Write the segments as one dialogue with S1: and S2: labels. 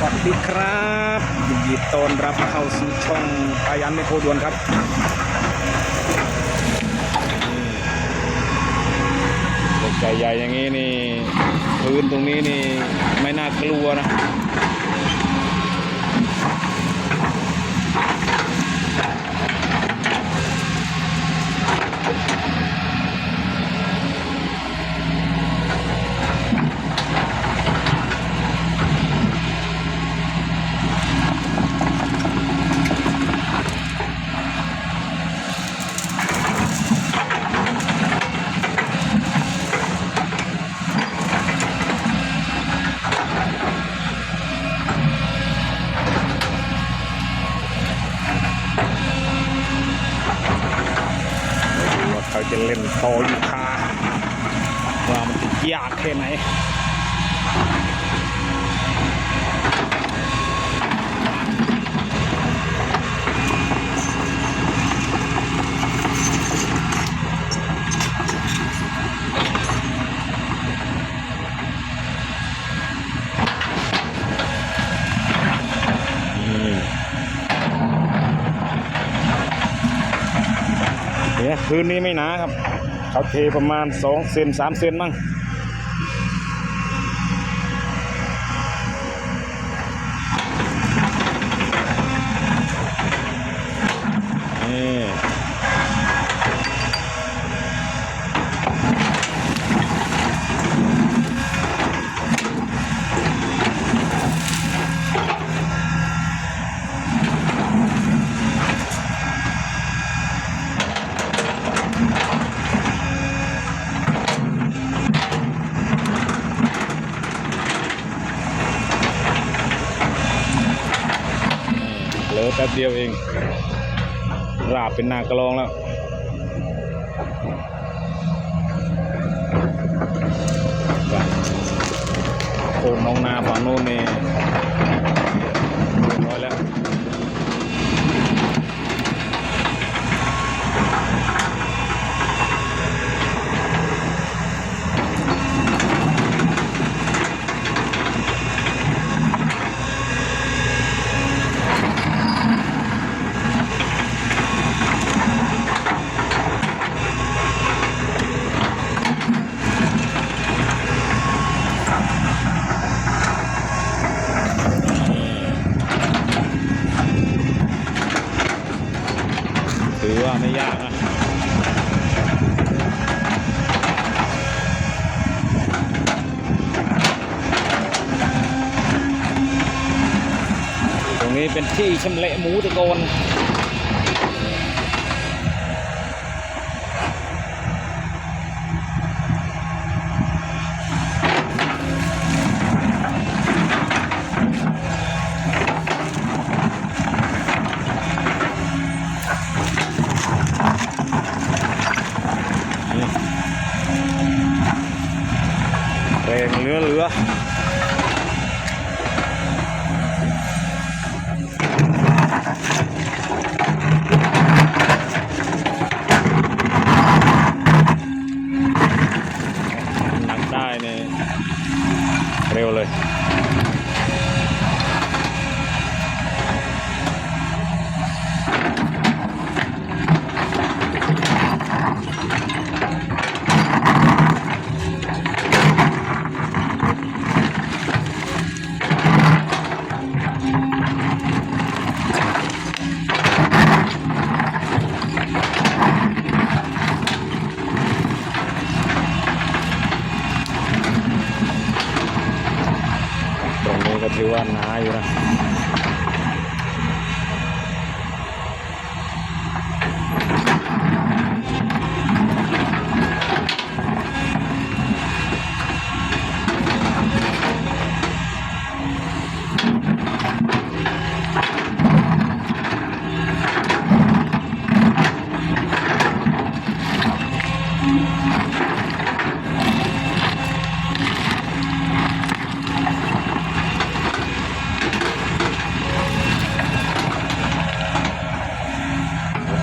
S1: สวัสดีครับยินดีต้อนรับเข้าสู่ช่องปายันไมโครดวนครับเหล็กใหญ่ๆอย่างนี้นี่พื้นตรงนี้นี่ไม่น่ากลัวนะ เล่นโตออยู่ค่ะว่ามันจะยากแค่ไหน เนี่ยพื้นนี้ไม่หนาครับ เขาเทประมาณสองเซนสามเซนมั้ง อแป๊บเดียวเอง ราบเป็นนากระลองแล้วโคนน้องนาฝั่งโน้นนี่เรียบร้อยแล้ว ถือว่า ไม่ยากนะตรงนี้เป็นที่ชำเละหมูตะโกน uh,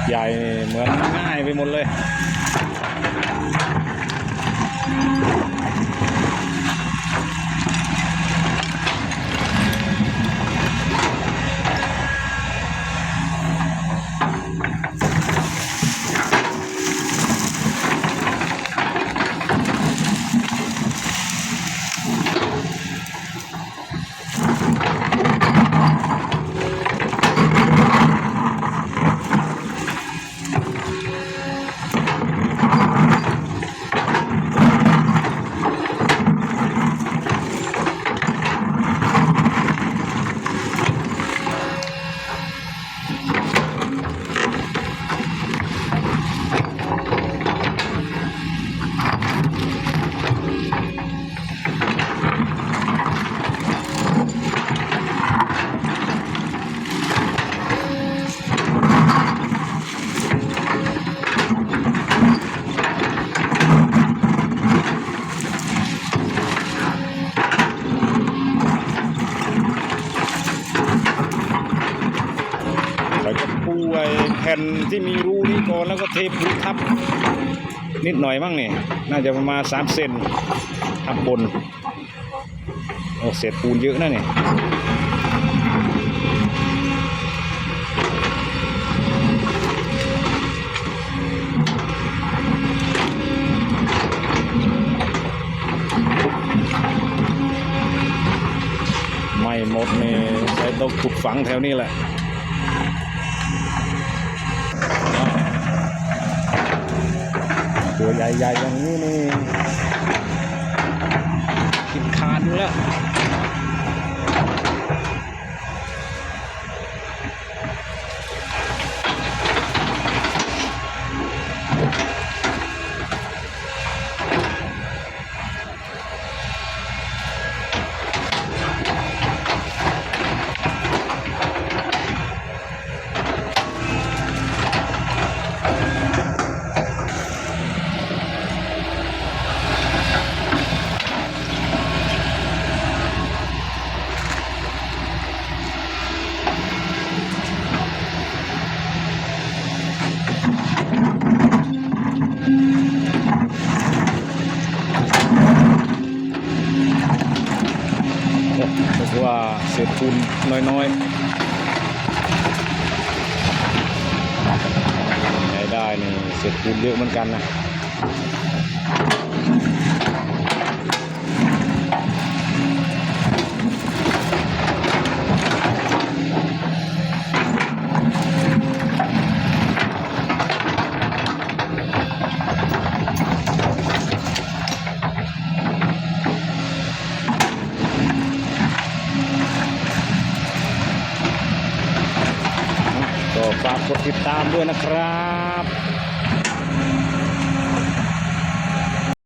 S1: ใหญ่เหมือนง่ายไปหมดเลย ผ่นที่มีรูนี้ก่อนแล้วก็เทปูนทับ นิดหน่อยมั้งเนี่ยน่าจะประมาณสามเซนทับบนโอ้เศษปูนเยอะนะเนี่ยไม่หมดนี่ใช้ต้องขุดฝังแถวนี้แหละ ตัวใหญ่ๆอย่างนี้นี่กินคานอยู่แล้ว เศษปูนน้อยๆไหนได้นี่เศษปูนเยอะเหมือนกันนะ ติดตามด้วยนะครับ